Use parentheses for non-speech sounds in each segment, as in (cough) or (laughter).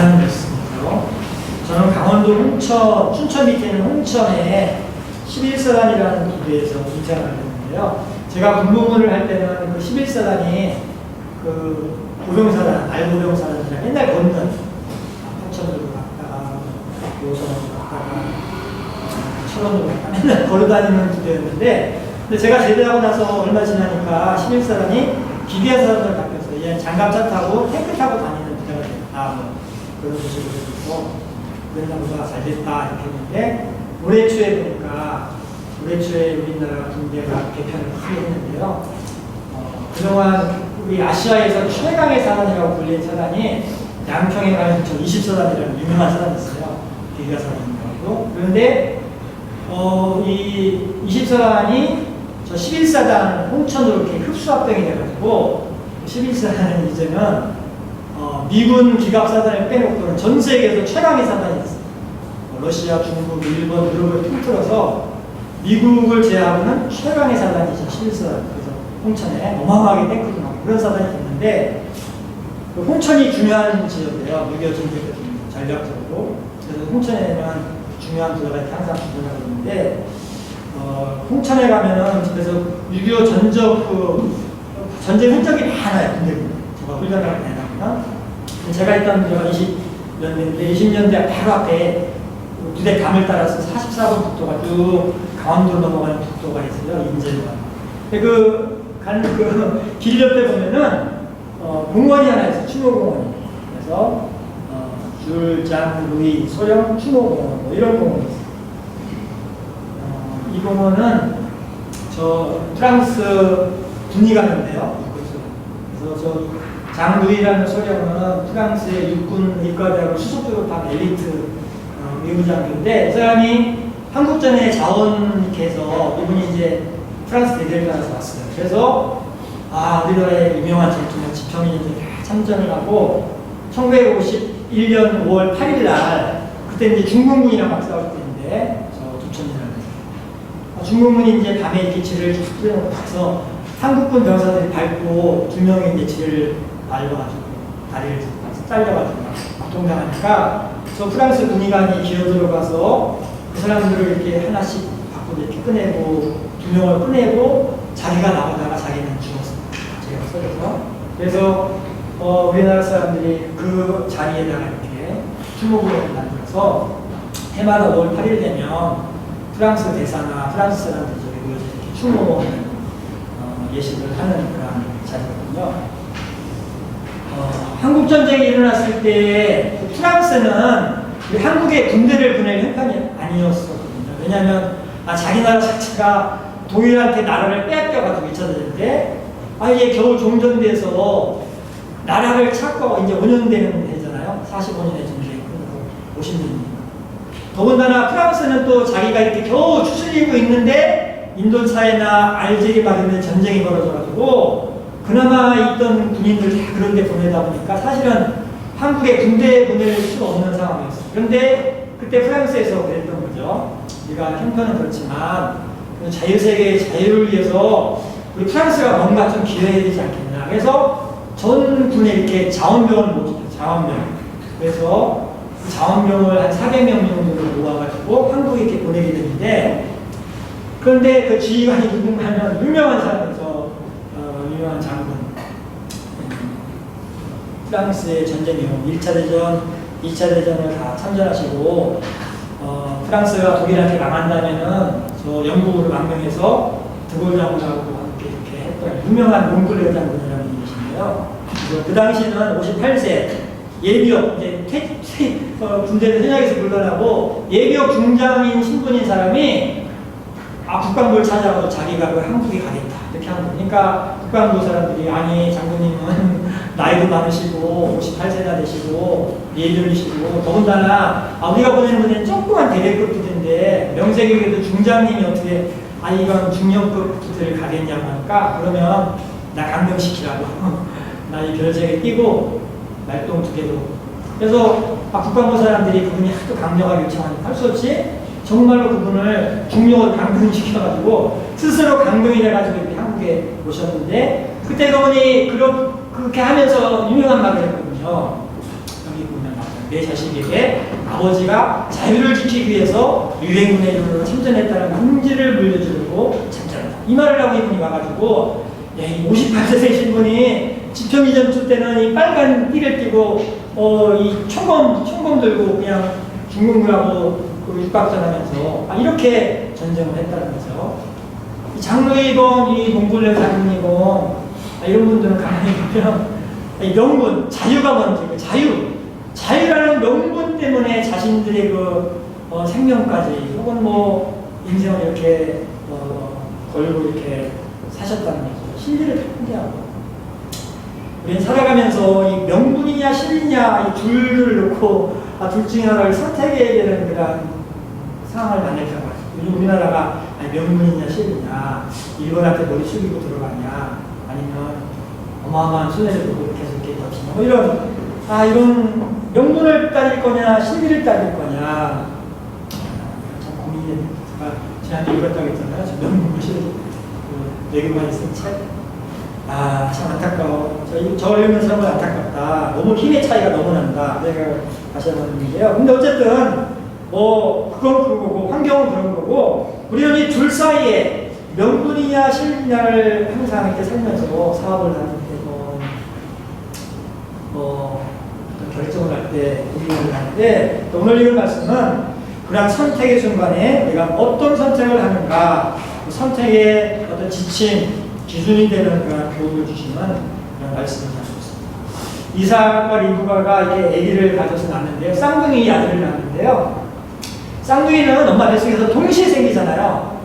잘하는 말씀이고요. 저는 강원도 홍천, 춘천 밑에 있는 홍천에 11사단이라는 부대에서 인장을 했는데요. 제가 군복무를 할 때는 그 11사단이 그 고병사단, 알고병사단이라 맨날 걷는 홍천으로 갔다가 요선으로 갔다가 철원으로 갔다가 맨날 걸어다니는 부대였는데 근데 제가 제대하고 나서 얼마 지나니까 11사단이 기계사단으로 바뀌어서 이제 장갑차 타고 탱크 타고 다니는 부대가 됐다 듣고 그런 보다 잘 됐다 이렇게 했는데 올해 초에 보니까 올해 초에 우리나라 군대가 개편을 크게 했는데요. 어, 그동안 우리 아시아에서 최강의 사단이라고 불린 사단이 양평에 가면 저 20사단이라는 유명한 사단이 있어요. 기가 사단이라고. 그런데 어, 이 20사단이 저 11사단 홍천으로 이렇게 흡수합병이 돼가지고 11사단은 이제는 어, 미군 기갑 사단을 빼놓고는 전 세계에서 최강의 사단이 있어요. 뭐 러시아, 중국, 일본, 유럽을 통틀어서 미국을 제외하고는 최강의 사단이 이제 11사단. 그래서 홍천에 어마어마하게 탱크도 나고 그런 사단이 있는데 그 홍천이 중요한 지역이에요. 6.25 전쟁 때 전략적으로. 그래서 홍천에는 중요한 이렇게 항상 분분하고 있는데 어, 홍천에 가면은 그래서 6.25 전적 그 전쟁 흔적이 많아요. 군대 제가 훈련을 해나가면 제가 있던 데가 20년대인데 20년대 바로 앞에 그 부대 감을 따라서 44번 국도가 쭉 강원도로 넘어가는 국도가 있어요. 인제가. 그 간 그 길 (laughs) 옆에 보면은 어, 공원이 하나 있어요. 추모공원이. 그래서 어, 줄장, 루이, 소령, 추모공원 뭐 이런 공원이 있어요. 어, 이 공원은 저 프랑스 군이 가는데요. 그래서 저 장루이라는 소령은 프랑스의 육군 의과대학을 수석으로 한 엘리트 어, 미군장교인데 이 사람이 한국전에 자원해서 이분이 이제 프랑스 대대관에서 왔어요. 그래서 아 우리 나라의 유명한 전투는 지평인들이 다 참전을 하고 1951년 5월 8일 날 그때 이제 중공군이랑 막 싸울 때인데 저 두천이라는 데서 아, 중공군이 이제 밤에 이렇게 지를 쭉 뿌려놓고 가서 한국군 병사들이 밟고 두 명이 이제 지를 밟아가지고 다리를 잘려가지고 막 동당하니까 저 프랑스 군의관이 기어 들어가서 그 사람들을 이렇게 하나씩 바꾸고 이렇게 꺼내고 두 명을 꺼내고 자기가 나오다가 자기는 죽었어요. 제가 써져서 그래서 어, 우리나라 사람들이 그 자리에다가 이렇게 추모구를 만들어서 해마다 5월 8일 되면 프랑스 대사나 프랑스 사람들이 모여서 이렇게 추모하는 어, 예식을 하는 그런 자리거든요. 어, 한국 전쟁이 일어났을 때 프랑스는 한국에 군대를 보낼 형편이 아니었었거든요. 왜냐하면 아, 자기 나라 자체가 독일한테 나라를 빼앗겨가지고 2차 대전 때, 아, 이게 겨우 종전돼서 나라를 찾고 이제 5년 되는 되잖아요. 45년의 전쟁 끝나고 50년이니까. 더군다나 프랑스는 또 자기가 이렇게 겨우 추슬리고 있는데 인도차이나 알제리 바른데 전쟁이 벌어져가지고 그나마 있던 군인들 다 그런 데 보내다 보니까 사실은 한국에 군대 보낼 수 없는 상황이었어요. 그런데 그때 프랑스에서 그랬던 거죠. 우리가 형편은 그렇지만 자유세계의 자유를 위해서 우리 프랑스가 뭔가 좀 기여해야 되지 않겠나. 그래서 전 군에 이렇게 자원병을 모집해요. 자원병. 그래서 그 자원병을 한 400명 정도를 모아가지고 한국에 이렇게 보내게 되는데 그런데 그 지휘관이 누군가 하면 유명한 사람이죠. 어, 유명한 장군. 프랑스의 전쟁 이후 1차 대전, 2차 대전을 다 참전하시고 어, 프랑스가 독일한테 망한다면은 저 영국으로 망명해서 드골 장군하고 함께 이렇게 했던 유명한 몽골레 장군이라는 분이신데요. 그 당시에는 58세 예비역 이제 퇴, 퇴, 어, 군대를 현역에서 물러나고 예비역 중장인 신분인 사람이 아 국방부를 찾아가서 자기가 그 한국에 가겠다 하는. 그러니까 국방부 사람들이 아니 장군님은 (laughs) 나이도 많으시고 58세나 되시고 예전이시고 더군다나 아, 우리가 보내는 분은 조그만 대대급 부대인데 명색에도 중장님이 어떻게 아 이건 중령급 부대를 가겠냐고 하니까 그러면 나 강명시키라고 (laughs) 나 이 별색에 끼고 말동 두 개도 그래서 아, 국방부 사람들이 그분이 하도 강력하게 요청하니까 할 수 없이 정말로 그분을 중력을 강등시켜가지고 스스로 강등이 돼가지고 이렇게 오셨는데 그때 그분이 그렇, 그렇게 하면서 유명한 말을 했거든요. 여기 보면 내 자식에게 아버지가 자유를 지키기 위해서 유행군의 이름으로 참전했다는 긍지를 물려주고 참전한다. 이 말을 하고 이분이 와가지고 야, 이 58세의 신분이 지평이 전투 때는 이 빨간 띠를 띠고 어, 이 총검 총검 들고 그냥 중국군하고 그 육박전하면서 아, 이렇게 전쟁을 했다는 거죠. 이 장로이건 이 몽골레 장로이건 아, 이런 분들은 가만히 보면 이 명분 자유가 뭔지 그 자유 자유라는 명분 때문에 자신들의 그 어, 생명까지 혹은 뭐 인생을 이렇게 어, 걸고 이렇게 사셨다는 거죠. 신리를 포기하고 우리는 살아가면서 이 명분이냐 실리냐 이 둘을 놓고 아, 둘 중에 하나를 선택해야 되는 그런 상황을 만날 때가. 요즘 우리나라가 아니, 명분이냐 실리냐 일본한테 머리 숙이고 들어가냐 아니면 어마어마한 손해를 보고 계속 이렇게 덮치냐 뭐 이런 아 이런 명분을 따질 거냐 실리를 따질 거냐 참 고민이 됩니다. 지난주에 읽었다고 했잖아요. 저 명분과 실리 그 외교관이 쓴 책. 아, 참 안타까워. 저, 이- 저 읽는 사람은 안타깝다. 너무 힘의 차이가 너무 난다. 내가 다시 한번 얘기해요. 근데 어쨌든, 뭐, 그건 그거고, 환경은 그런 거고, 우리는 이 둘 사이에 명분이냐 실리냐를 항상 이렇게 살면서 사업을 하는 때, 뭐, 뭐, 결정을 할 때, 고민을 또 오늘 읽은 말씀은 그런 선택의 순간에 내가 어떤 선택을 하는가, 그 선택의 어떤 지침, 기준이 되는 그런 교훈을 주시는 그런 말씀을 가지고 있습니다. 이삭과 리브가가 이게 아기를 가져서 낳는데요. 쌍둥이 아들을 낳는데요. 쌍둥이는 엄마 뱃속에서 동시에 생기잖아요.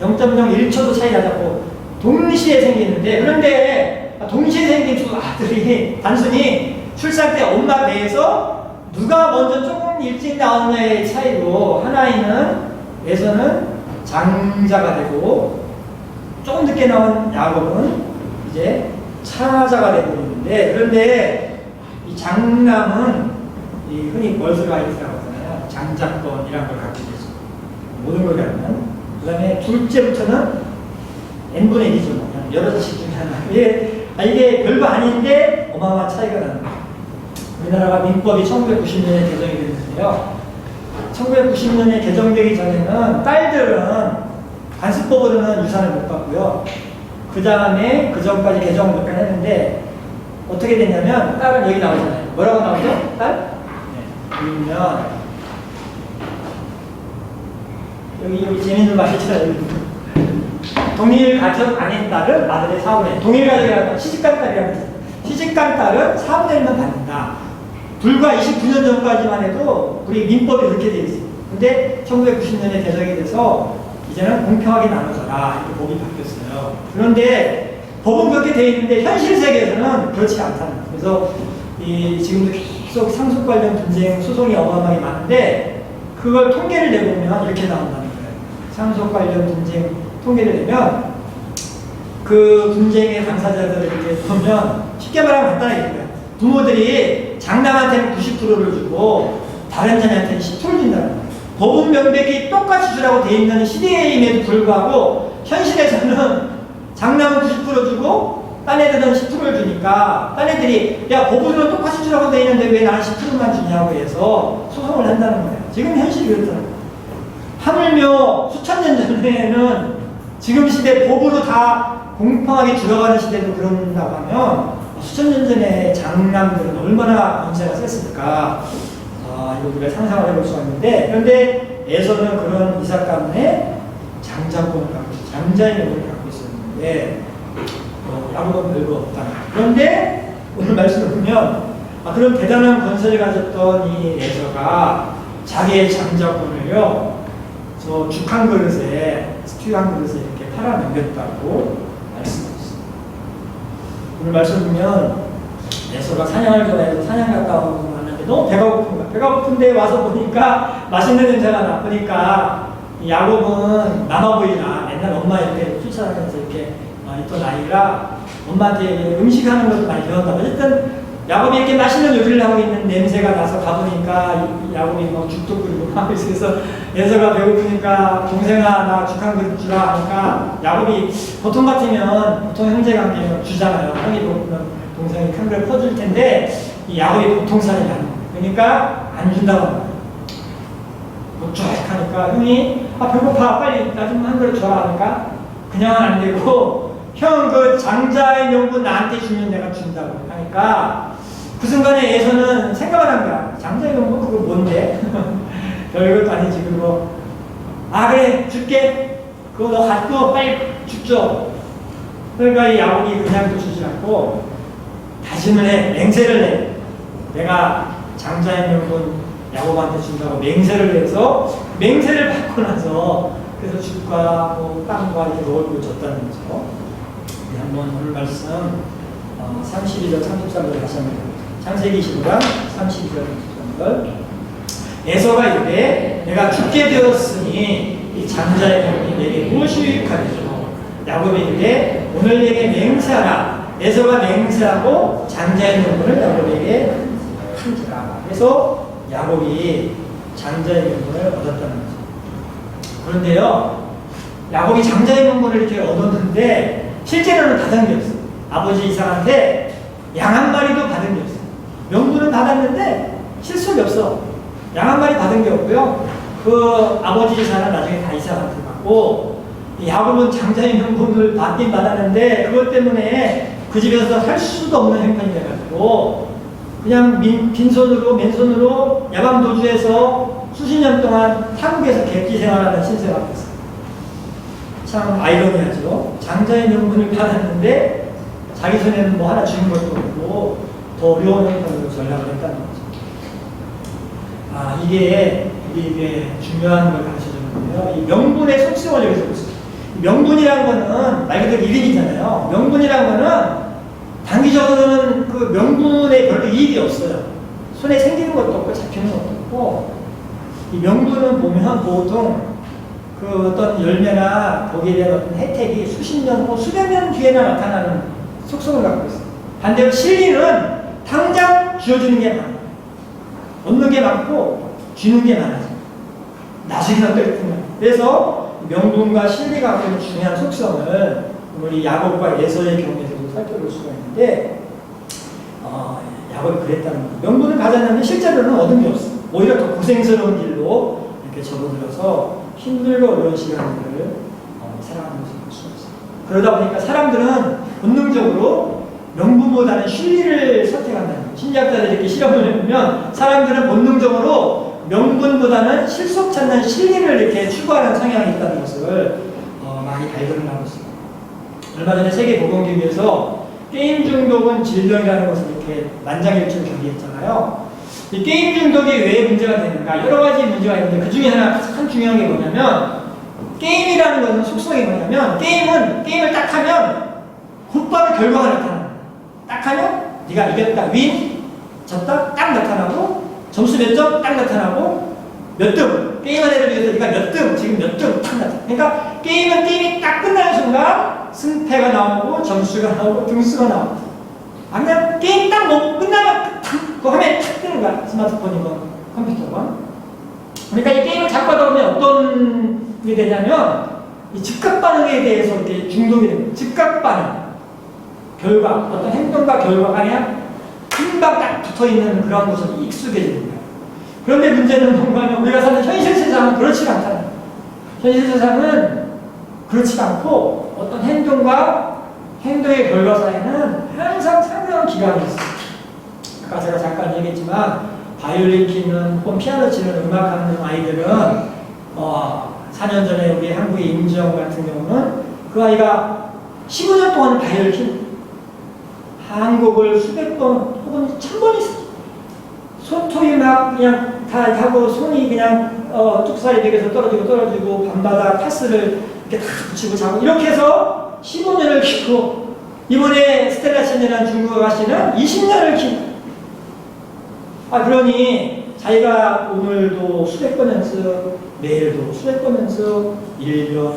0.01초도 차이 나자고 동시에 생기는데 그런데 동시에 생긴 두 아들이 (laughs) 단순히 출산 때 엄마 배에서 누가 먼저 조금 일찍 나오느냐의 차이로 하나이는 에서는 장자가 되고 조금 늦게 나온 야곱은 이제 차자가 되버리는데 그런데 이 장남은 이 흔히 멀스라이트라고 하잖아요. 장자권이라는 걸 갖고 있어요. 모든 걸 갖는. 그 다음에 둘째부터는 n분의 1이죠. 그냥 여러 자식 중에 하나. 이게, 아, 이게 별거 아닌데 어마어마한 차이가 나는 거예요. 우리나라가 민법이 1990년에 개정이 됐는데요. 1990년에 개정되기 전에는 딸들은 관습법으로는 유산을 못 받고요. 그 다음에 그 전까지 개정을 몇 번 했는데 어떻게 됐냐면 딸은 여기 나오잖아요. 뭐라고 나오죠? 딸? 네. 그러면 여기 여기 말이 있잖아요. 동일 가족 아닌 딸은 아들의 4분의 1. 동일 가족이라는 시집간 딸이라고 했어요. 시집간 딸은 4분의 1만 받는다. 불과 29년 전까지만 해도 우리 민법이 그렇게 되어 있어요. 근데 1990년에 개정이 돼서 이제는 공평하게 나눠져라 이렇게 법이 바뀌었어요. 그런데 법은 그렇게 되어 있는데 현실 세계에서는 그렇지 않다는 거예요. 그래서 이 지금도 계속 상속 관련 분쟁 소송이 어마어마하게 많은데 그걸 통계를 내보면 이렇게 나온다는. 상속 관련 분쟁 통계를 내면 그 분쟁의 당사자들을 이렇게 보면 쉽게 말하면 간단하게 얘기해요. 부모들이 장남한테는 90%를 주고 다른 자녀한테는 10%를 준다는 거예요. 법은 명백히 똑같이 주라고 돼 있는 시대임에도 불구하고 현실에서는 장남은 90% 주고 딴 애들은 10%를 주니까 딴 애들이 야 법으로는 똑같이 주라고 돼 있는데 왜 나는 10%만 주냐고 해서 소송을 한다는 거예요. 지금 현실이 그렇다는 거예요. 하물며 수천 년 전에는 지금 시대 법으로 다 공평하게 들어가는 시대도 그런다고 하면 수천 년 전에 장남들은 얼마나 문제가 셌을까 아, 이거 우리가 상상을 해볼 수가 있는데 그런데 에서는 그런 이삭 가문에 장자권을 갖고 있- 장자의 명을 갖고 있었는데 어, 야곱은 별거 없다. 그런데 오늘 말씀을 보면 아, 그런 대단한 건설을 가졌던 이 에서가 자기의 장자권을요 저죽한 그릇에 스튜 한 그릇에 이렇게 팔아 넘겼다고 말씀하셨습니다. 오늘 말씀 보면 에서가 사냥을 좋아해서 사냥 갔다 오고 왔는데 너무 배가 고픈 거야. 배가 고픈데 와서 보니까 맛있는 냄새가 나쁘니까 이 야곱은 남아보이나 맨날 엄마 이렇게 쫓아다니면서 이렇게 어, 있던 아이라 엄마한테 음식하는 것도 많이 배웠다. 어쨌든 야곱이 이렇게 맛있는 요리를 하고 있는 냄새가 나서 가보니까 이- 야곱이 뭐 죽도 끓이고 막 (laughs) 있어서 예서가 배고프니까 동생아 나 죽 한 그릇 주라 하니까 야곱이 보통 같으면 보통 형제 관계면 주잖아요. 형이 배고프면 동생이 큰걸 퍼줄 텐데 이 야곱이 보통 사람이 아니에요. 그러니까 안 준다고 합니다. 묵직하니까 형이 아 배고파 빨리 나 좀 한 그릇 줘라 하니까 그냥 안 되고 형 그 장자의 명분 나한테 주면 내가 준다고 하니까 그 순간에 예서는 생각을 한 거야 장자의 명분 그거 뭔데? (laughs) 별것도 아니지. 그거. 아 그래. 줄게. 그거 너 갖고 빨리 죽죠. 그러니까 이 야곱이 그냥 주지 않고 다짐을 해. 맹세를 해. 내가 장자의 명분 야곱한테 준다고 맹세를 해서 맹세를 받고 나서 그래서 죽과 뭐 빵과 이렇게 걸 줬다는 거죠. 네, 한번 오늘 말씀 어, 32절 33절 다시 한번. 창세기 25장 32절 33절 에서가 이르되 내가 죽게 되었으니 이 장자의 명이 내게 무엇이 유익하리요 야곱이 이르되 오늘 내게 맹세하라. 에서가 맹세하고 장자의 명분을 야곱에게 한지라. 그래서 야곱이 장자의 명분을 얻었다는 거죠. 그런데요 야곱이 장자의 명분을 이렇게 얻었는데 실제로는 없어요. 아버지 이삭한테 양 한 마리도 명분은 받았는데 실속이 없어 양 한 마리 받은 게 없고요. 그 아버지 이사는 나중에 다 이삭한테 받고 야곱은 장자의 명분을 받긴 받았는데 그것 때문에 그 집에서 살 수도 없는 형편이 돼가지고 그냥 민, 빈손으로 맨손으로 야밤 도주해서 수십 년 동안 한국에서 객기 생활하는 신세가 됐어요. 참 아이러니하죠. 장자의 명분을 받았는데 자기 손에는 뭐 하나 주는 것도 없고 더 어려운 형편으로 전락을 했다는 거죠. 아, 이게, 이게 중요한 걸 가르쳐 주는데요. 이 명분의 속성을 여기서 보세요. 명분이라는 거는 말 그대로 이름이잖아요. 명분이라는 거는 단기적으로는 그 명분에 별로 이익이 없어요. 손에 생기는 것도 없고 잡히는 것도 없고 이 명분은 보면 보통 그 어떤 열매나 거기에 대한 어떤 혜택이 수십 년 혹은 수백 년 뒤에나 나타나는 속성을 갖고 있어요. 반대로 실리는 당장 쥐어주는 게 많아요. 얻는 게 많고 주는 게 많아져. 나중에 어떨 뿐만. 그래서 명분과 신리가 갖고 있는 중요한 속성을 우리 야곱과 예서의 경우에서도 살펴볼 수가 있는데 어, 야곱이 그랬다는 거예요. 명분을 가졌는데 실제로는 얻은 게 없어. 오히려 더 고생스러운 일로 이렇게 접어들어서 힘들고 어려운 시간들을 어, 살아가는 것을 볼 수가 있어요. 그러다 보니까 사람들은 본능적으로 명분보다는 실리를 선택한다는. 심리학자들이 이렇게 실험을 해보면 사람들은 본능적으로 명분보다는 실속 찾는 실리를 이렇게 추구하는 성향이 있다는 것을 어, 많이 발견을 하고 있습니다. 얼마 전에 세계보건기구에서 게임 중독은 질병이라는 것을 이렇게 만장일치로 경기했잖아요. 이 게임 중독이 왜 문제가 되는가 여러 가지 문제가 있는데 그 중에 하나 참 중요한 게 뭐냐면 게임이라는 것은 속성이 뭐냐면 게임은 게임을 딱 하면 곧바로 결과가 나타나요. 딱 하면 네가 이겼다. 윈 졌다. 딱 나타나고 점수 몇 점? 딱 나타나고 몇 등? 게임을 예를 들어서 네가 몇 등? 지금 몇 등? 딱 나타나 그러니까 게임은 게임이 딱 끝나는 순간 승패가 나오고 점수가 나오고 등수가 나오고. 아 그냥 게임 딱 뭐 끝나면 탁 그 화면에 탁 뜨는 거야. 스마트폰이건 컴퓨터건 그러니까 이 게임을 자꾸 하다 보면 어떤 게 되냐면 이 즉각 반응에 대해서 이렇게 중독이 됩니다. 즉각 반응 결과, 어떤 행동과 결과가 그냥 금방 딱 붙어 있는 그런 것을 익숙해지는 거예요. 그런데 문제는 뭔가면 우리가 사는 현실 세상은 그렇지 않잖아요. 현실 세상은 그렇지 않고 어떤 행동과 행동의 결과 사이에는 항상 상당한 기간이 있어요. 아까 제가 잠깐 얘기했지만 바이올린 키는 혹은 피아노 치는 음악하는 아이들은 어, 4년 전에 우리 한국의 임지영 같은 경우는 그 아이가 15년 동안 바이올린 키 한국을 수백 번 혹은 천번 있어. 손톱이 막 그냥 다 하고 손이 그냥 어, 뚝살이 되게서 떨어지고 떨어지고 밤마다 파스를 이렇게 다 붙이고 자고 이렇게 해서 15년을 키고 이번에 스텔라 첸이라는 중국 아가씨는 20년을 키고 아 그러니 자기가 오늘도 수백 번 연습 내일도 수백 번 연습 1년,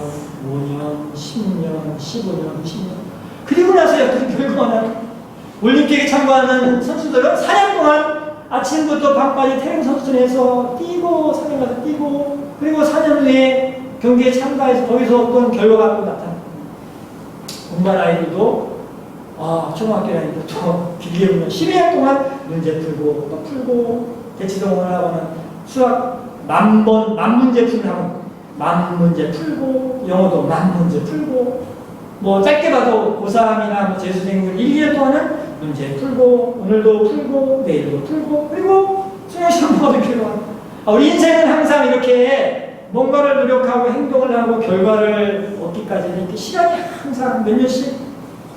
5년, 10년, 15년, 20년 그리고 나서 어떤 결과는 올림픽에 참가하는 선수들은 4년 동안 아침부터 밤까지 태릉 선수촌에서 뛰고 4년 가서 뛰고 그리고 4년 후에 경기에 참가해서 거기서 어떤 결과가 또 나타납니다. 공부한 아이들도 아 초등학교 아이들도 (laughs) 길게 보면 12년 동안 문제 풀고 또 풀고 대치동을 하고는 수학 만 번 만 문제 풀을 하고 만 문제 풀고 영어도 만 문제 풀고 뭐 짧게 봐도 고3이나 뭐 재수생들 1, 2년 동안은 문제 풀고 오늘도 풀고 내일도 풀고 그리고 보도 필요한 아, 우리 인생은 항상 이렇게 뭔가를 노력하고 행동을 하고 결과를 얻기까지는 이렇게 시간이 항상 몇 년씩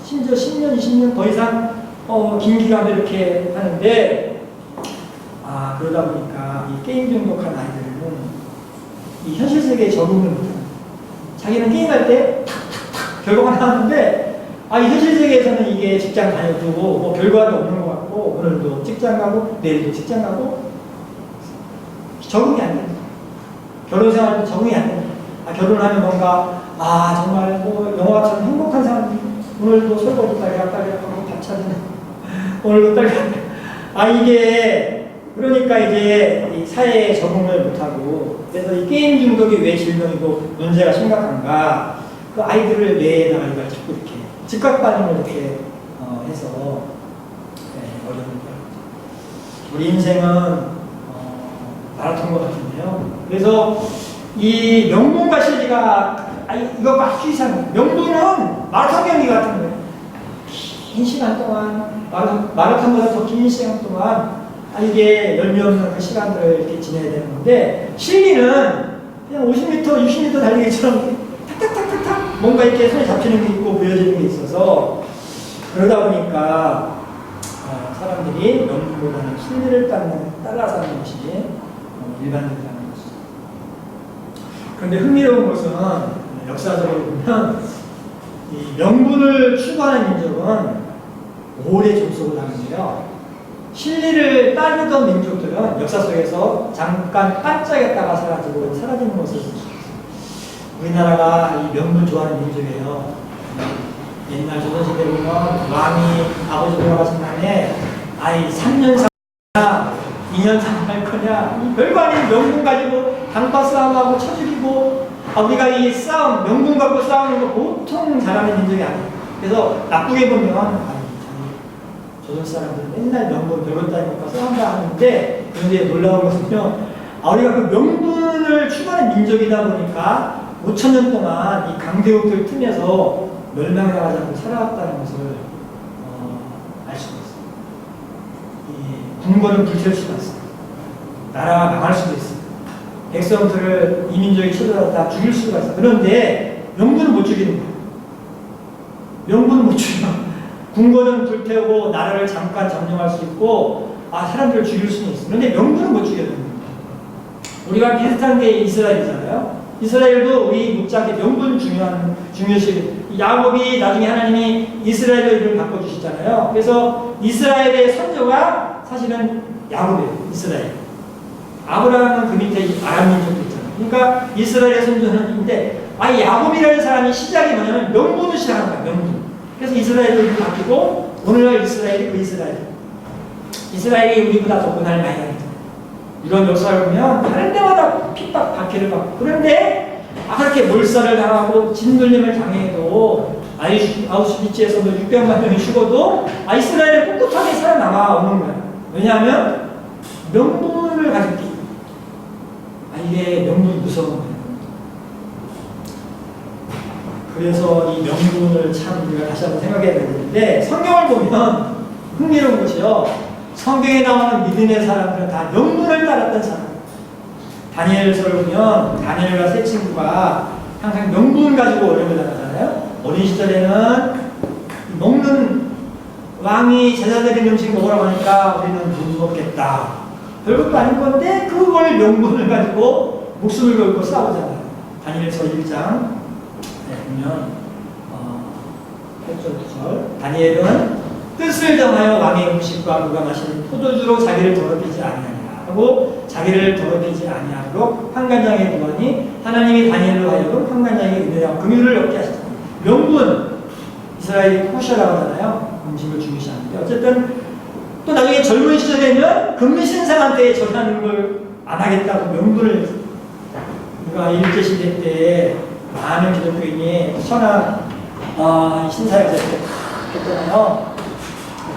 심지어 10년, 20년 더 이상 어, 긴 기간을 이렇게 하는데 아 그러다 보니까 이 게임 중독한 아이들은 이 현실 세계에 적응을 못해요. 자기는 게임할 때 탁탁탁 결과가 나왔는데 아 이 현실 세계에서는 이게 직장 다녀도 뭐 결과도 없는 것 같고 오늘도 직장 가고 내일도 직장 가고 적응이 안 됩니다. 결혼 생활도 적응이 안 됩니다. 아, 결혼하면 뭔가 아 정말 뭐 영화처럼 행복한 사람이 오늘도 설거지 딸이야 딸이야 하고 밥 차리는 오늘도 딸이야 아 이게 그러니까 이제 이 사회에 적응을 못하고 그래서 이 게임 중독이 왜 질병이고 문제가 심각한가 그 아이들을 뇌에다가 이걸 자꾸 이렇게 즉각 반응을 이렇게 어, 해서 네, 어려운 거예요. 우리 인생은 어, 마라톤 것 같은데요. 그래서 이 명분과 실리가 이거 아주 이상해. 명분은 마라톤 경기 같은 거예요. 긴 시간 동안 마라톤, 마라톤보다 더 긴 시간 동안 아, 이게 열미 없는 그 시간들을 이렇게 지내야 되는 건데 실리는 그냥 50m, 60m 달리기처럼 탁탁탁탁탁 뭔가 이렇게 손에 잡히는 게 있고 보여지는 게 있어서 그러다 보니까 어, 사람들이 명분보다는 실리를 따르는, 따라서 하는 것이 어, 일반적이라는 것이죠. 그런데 흥미로운 것은 역사적으로 보면 이 명분을 추구하는 민족은 오래 종속을 하는데요. 실리를 따르던 민족들은 역사 속에서 잠깐 반짝였다가 사라지고 사라지는 것을. 우리나라가 이 명분 좋아하는 민족이에요. 옛날 조선시대 보면 왕이 아버지 돌아가신 다음에 아이 3년 사 2년 살할 거냐 이 별거 아닌 명분 가지고 당파 싸움하고 쳐 죽이고 아, 우리가 이 싸움 명분 갖고 싸우는 거 보통 잘하는 민족이 아니에요 그래서 나쁘게 보면 아니 참 조선 사람들 맨날 명분 별것 따니까 싸운다 하는데 그런데 놀라운 것은요 아, 우리가 그 명분을 추구하는 민족이다 보니까 5천 년 동안 이 강대국들 틈에서 멸망당하지 않고 살아왔다는 것을 어, 알 수가 있어요. 이 궁궐은 불태울 수가 있어요. 나라가 망할 수도 있어요. 백성들을 이민족이 쳐들어다 죽일 수가 있어요. 그런데 명분은 못 죽이는 거예요. 명분은 못 죽여. 궁궐은 불태우고 나라를 잠깐 점령할 수 있고 아 사람들을 죽일 수는 있어요. 그런데 명분은 못 죽여야 됩니다. 우리가 비슷한 게 이스라엘이잖아요. 이스라엘도 우리 묵자의 명분 중요한 중요시 야곱이 나중에 하나님이 이스라엘의 이름을 바꿔주시잖아요. 그래서 이스라엘의 선조가 사실은 야곱이에요. 이스라엘. 아브라함은 그 밑에 아람 민족도 있잖아요. 그러니까 이스라엘의 선조는인데 아 야곱이라는 사람이 시작이 뭐냐면 명분을 시작하는 거야. 명분. 그래서 이스라엘도 이름 바뀌고 오늘날 이스라엘이 그 이스라엘. 이스라엘이 우리보다 더 고난을 많이 당했죠. 이런 역사를 보면 다른 데마다 핍박 박해를 받고 그런데 아 그렇게 몰살을 당하고 진돌림을 당해도 아우슈비츠에서도 600만 명이 죽어도 아 이스라엘은 꿋꿋하게 살아남아 오는 거야. 왜냐하면 명분을 가졌기. 아 이게 명분이 무서운 거예요. 그래서 이 명분을 참 우리가 다시 한번 생각해야 되는데 성경을 보면 흥미로운 것이요. 성경에 나오는 믿음의 사람들은 다 명분을 따랐던 사람. 다니엘서를 보면 다니엘과 세 친구가 항상 명분 가지고 어려움을 당하잖아요. 어린 시절에는 먹는 왕이 제자들이 음식 먹으라고 하니까 우리는 못 먹겠다. 별것도 아닌 건데 그걸 명분을 가지고 목숨을 걸고 싸우잖아요. 다니엘서 1장 네, 보면 어, 8절 9절 다니엘은 뜻을 정하여 왕의 음식과 그가 마시는 포도주로 자기를 더럽히지 아니하니라 하고 자기를 더럽히지 아니하도록 환관장에 두더니 하나님이 다니엘로 하여금 환관장에 은혜와 긍휼을 얻게 하셨다. 명분 이스라엘이 코셔라고 하잖아요. 음식을 중요시하는데 어쨌든 또 나중에 젊은 시절에는 금신상한테 전하는 걸 안 하겠다고 명분을 우리가 일제 시대 때 많은 기독교인이 선한 어, 신사역자 때 했잖아요.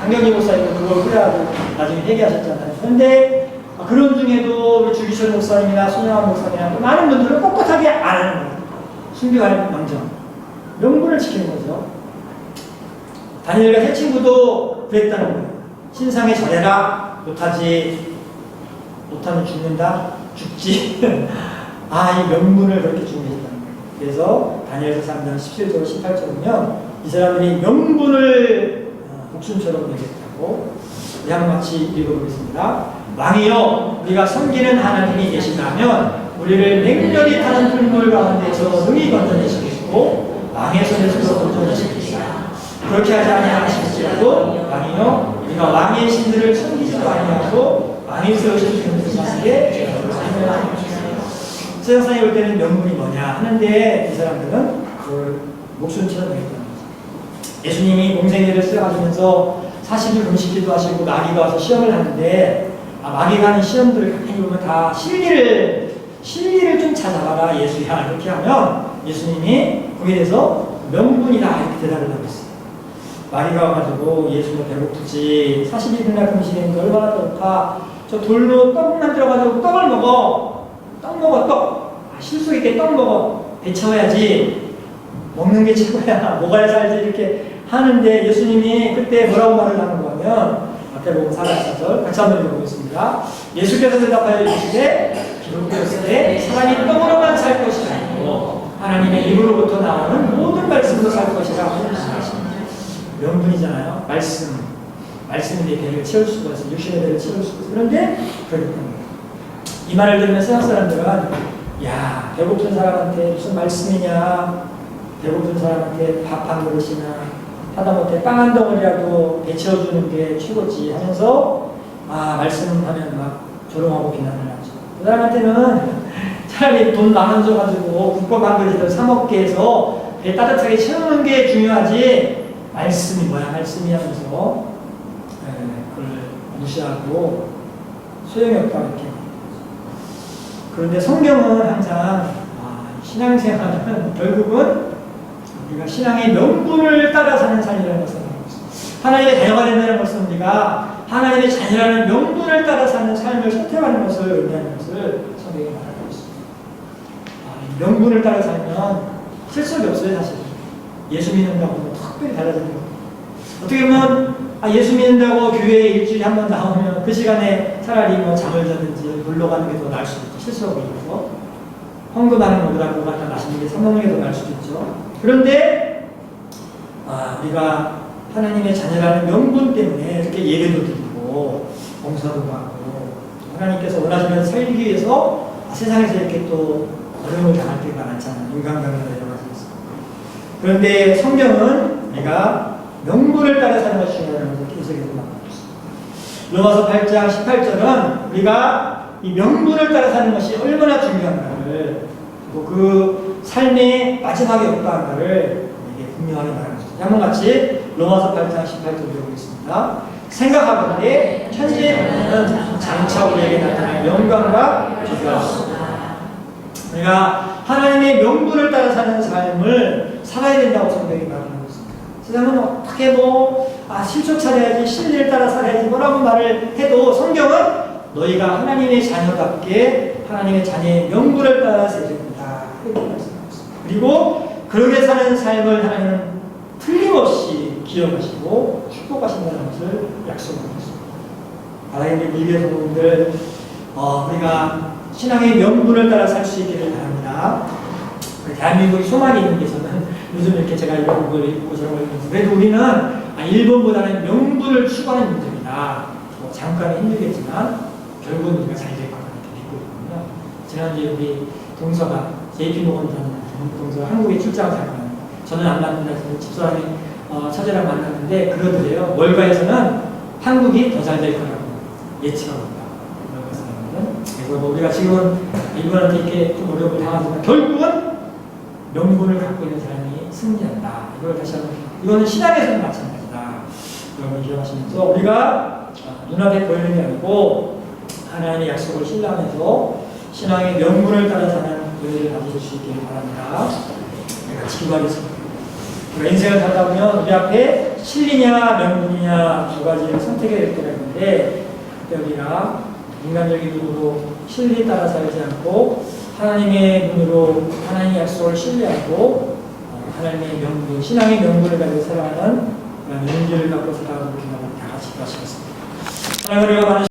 강경희 목사님은 그걸 후회하고 나중에 회개하셨잖아요. 그런데 그런 중에도 우리 주기철 목사님이나 손영환 목사님이나 또 많은 분들은 꼿꼿하게 안 하는 거예요. 순교할 명정. 명분을 지키는 거죠. 다니엘과 세 친구도 그랬다는 거예요. 신상에 절해라. 못하지. 못하면 죽는다. 죽지. (laughs) 아, 이 명분을 그렇게 중요했다는 거예요. 그래서 다니엘서 3장 17절, 18절은요. 이 사람들이 명분을 어, 목숨처럼 여겼다고 같이 읽어보겠습니다. 왕이여 우리가 섬기는 하나님이 계신다면 우리를 맹렬히 타는 풀물 가운데서 능히 건져내시겠고 왕의 손에서도 건져내시겠다. 그렇게 하지 아니하실지라도 왕이여 우리가 왕의 신들을 섬기지도 아니하고 왕이 세우신 분들에게 세상에 올 때는 명분이 뭐냐 하는데 이 사람들은 그걸 목숨처럼 여겼다는 거죠. 예수님이 공생애를 쓰러가시면서 40일 금식기도 하시고 마귀가 와서 시험을 하는데 아, 마귀가 하는 시험들을 가만히 보면 다 실리를 실리를 좀 찾아봐라 예수야. 이렇게 하면 예수님이 거기에 대해서 명분이다 이렇게 대답을 하고 있어요. 마귀가 와가지고 예수가 배고프지. 40일이나 금식했는데 얼마나 배고파. 저 돌로 떡 만들어가지고 떡을 먹어. 떡 먹어 떡. 아, 실속 있게 떡 먹어. 배 채워야지 먹는 게 최고야 먹어야 살지 이렇게 하는데 예수님이 그때 뭐라고 말을 하는 거냐면 앞에 보면 44절 같이 한번 읽어보겠습니다. 예수께서 대답하여 이르시되 기록되었으되 사람이 떡으로만 살 것이 아니고 하나님의 입으로부터 나오는 모든 말씀으로 살 것이라 하셨습니다. 명분이잖아요. 말씀. 말씀이 내 배를 채울 수가 있어 육신의 배를 채울 수가 있어 그런데 그렇게 이 말을 들으면 세상 사람들은 야 배고픈 사람한테 무슨 말씀이냐 배고픈 사람한테 밥 한 그릇이나 하다못해 빵 한 덩어리라도 배 채워주는 게 최고지 하면서 아 말씀하면 막 조롱하고 비난을 하죠. 그 사람한테는 (laughs) 차라리 돈 만원 줘가지고 국밥 한 그릇을 사 먹게 해서 배 따뜻하게 채우는 게 중요하지 말씀이 뭐야 말씀이 하면서 에, 그걸 무시하고 소용이 없다 이렇게 그런데 성경은 항상 아, 신앙생활은 (laughs) 결국은 우리가 신앙의 명분을 따라 사는 삶이라는 것을 알고 있습니다. 하나님의 자녀가 된다는 것은 우리가 하나님의 자녀라는 명분을 따라 사는 삶을 선택하는 것을 의미하는 것을 성경이 말하고 있습니다. 아, 이 명분을 따라 살면 실속이 없어요 사실. 예수 믿는다고 뭐 특별히 달라지는 거. 어떻게 보면 아, 예수 믿는다고 교회에 일주일에 한 번 나오면 그 시간에 차라리 뭐 잠을 자든지 놀러 가는 게 더 나을 수도 있죠. 실속이 있어서. 헌금하는 그거 갖다 마시는 게 사먹는 게더 나을 수도 있죠. 그런데 아, 우리가 하나님의 자녀라는 명분 때문에 이렇게 예배도 드리고 봉사도 하고 하나님께서 원하시면 살기 위해서 세상에서 이렇게 또 어려움을 당할 때가 많잖아요. 인간관계나 여러 가지 있어. 그런데 성경은 우리가 명분을 따라 사는 것이 중요하다는 것을 계속해서 말하고 있습니다. 로마서 8장 18절은 우리가 이 명분을 따라 사는 것이 얼마나 중요한가 를 그리고 그 삶의 마지막에 없다는가를 우리에게 분명하게 말하고 있습니다. 한번 같이 로마서 8장 18절 읽어보겠습니다. 생각하건대 천지는 장차 우리에게 나타날 영광과 비교하옵니다. 우리가 하나님의 명분을 따라 사는 삶을 살아야 된다고 성경이 말하고 있습니다. 세상은 어떻게 뭐, 아, 실족 차려야지, 진리를 따라 살아야지, 뭐라고 말을 해도 성경은 너희가 하나님의 자녀답게 하나님의 자녀의 명분을 따라 살야 된다. 이렇게 말씀하고 있습니다. 그리고 그렇게 사는 삶을 하나님은 틀림없이 기억하시고 축복하신다는 것을 약속하고 있습니다. 하나님의 미래 성도들, 어, 우리가 신앙의 명분을 따라 살 수 있기를 바랍니다. 우리 대한민국이 소망이 있는 데서는 요즘 이렇게 제가 이런 걸 읽고 저런 걸 읽면서 그래도 우리는 아, 일본보다는 명분을 추구하는 민족이다. 뭐 잠깐은 힘들겠지만 결국은 우리가 잘 될 거다 이렇게 믿고 있거든요. 지난주에 우리 동서가 JP 모건이라는 동서가 한국에 출장을 가면 저는 안 해서 집사람이 어, 처제랑 만났는데 그러더래요. 월가에서는 한국이 더 잘 될 거라고 예측하고 있다. 그래서 뭐 우리가 지금은 일본한테 이렇게 좀 어려움을 당하지만 결국은 명분을 갖고 있는 사람이 승리한다. 이걸 다시 한번 이거는 신앙에서는 마찬가지다. 여러분 기억하시면서 우리가 어, 눈앞에 보이는 게 아니고 하나님의 약속을 신뢰하면서 신앙의 명분을 따라 사는 은혜를 있기를 바랍니다. 네, 같이 기도하겠습니다. 인생을 살다 보면 우리 앞에 진리냐 명분이냐 두 가지를 선택해야 될 때가 있는데 그때 우리가 인간적인 눈으로 진리에 따라 살지 않고 하나님의 눈으로 하나님의 약속을 신뢰하고 어, 하나님의 명분, 신앙의 명분을 가지고 살아가는 그런 용기를 갖고 살아가는 우리가 다 같이 마시겠습니다. 하나님 우리가